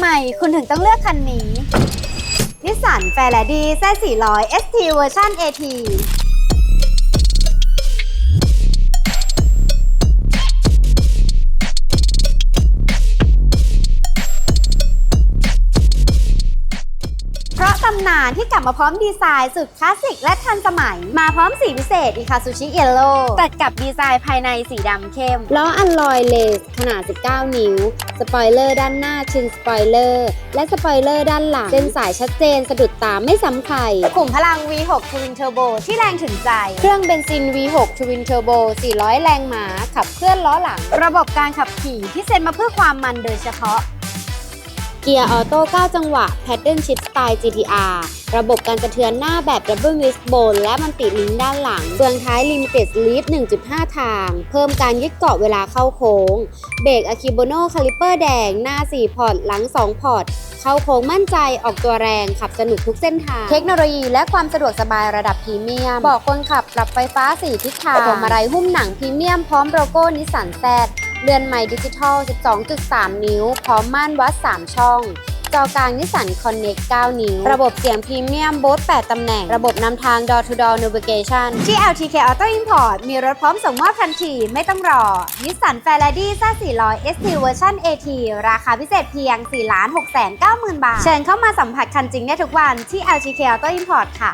ไมคุณถึงต้องเลือกคันนี้นิสสันแฟร์แลดีแซ400 ST เวอร์ชัน AT ำนานที่กลับมาพร้อมดีไซน์สุดคลาสสิกและทันสมัย มาพร้อมสีพิเศษ i k a ซูชิเยลโล่ตัดกับดีไซน์ภายในสีดำเข้ม ล้ออัลลอยเลส ขนาด 19 นิ้ว สปอยเลอร์ด้านหน้าชินสปอยเลอร์ และสปอยเลอร์ด้านหลังเส้นสายชัดเจนสะดุดตาไม่ซ้ำใครขุมพลัง V6 Twin Turbo ที่แรงถึงใจ เครื่องเบนซิน V6 Twin Turbo 400 แรงม้าขับเคลื่อนล้อหลัง ระบบการขับขี่ที่เซ็นมาเพื่อความมันโดยเฉพาะ เกียร์ออโต้ 9 จังหวะ แพทเทิร์นชิ t สไตล์ GTR ระบบการกระเทือนหน้าแบบ Double Wishbone และมันติลิงก์ด้านหลังเฟืองท้าย Limited Slip 1.5 ทาง เพิ่มการยึดเกาะเวลาเข้าโค้ง เบรกอะคิโบโนคาลิเปอร์แดง หน้า 4 พอร์ต หลัง 2 พอร์ต เข้าโค้งมั่นใจออกตัวแรงขับสนุกทุกเส้นทาง เทคโนโลยีและความสะดวกสบายระดับพรีเมียม บอกคนขับปรับไฟฟ้า 4 ทิศทางพวงมาลัยหุ้มหนังพรีเมียมพร้อมโลโก้นิสสันแซด เรือนใหม่ดิจิทัล 12.3 นิ้ว พร้อมม่านวัด 3 ช่อง จอกลางนิสสันคอนเน็ก9 นิ้ว ระบบเสียงพรีเมียมโบส8ตำแหน่ง ระบบนำทาง Door to Door Navigation ที่ LTK Auto Import มีรถพร้อมส่งมอบทันที ไม่ต้องรอ นิสสันแฟร์ดี้ซ่า400 ST เวอร์ชัน AT ราคาพิเศษเพียง 4 6 9 0 0 0 0 บาท เชิญเข้ามาสัมผัสคันจริงได้ทุกวันที่ LTK Auto Import ค่ะ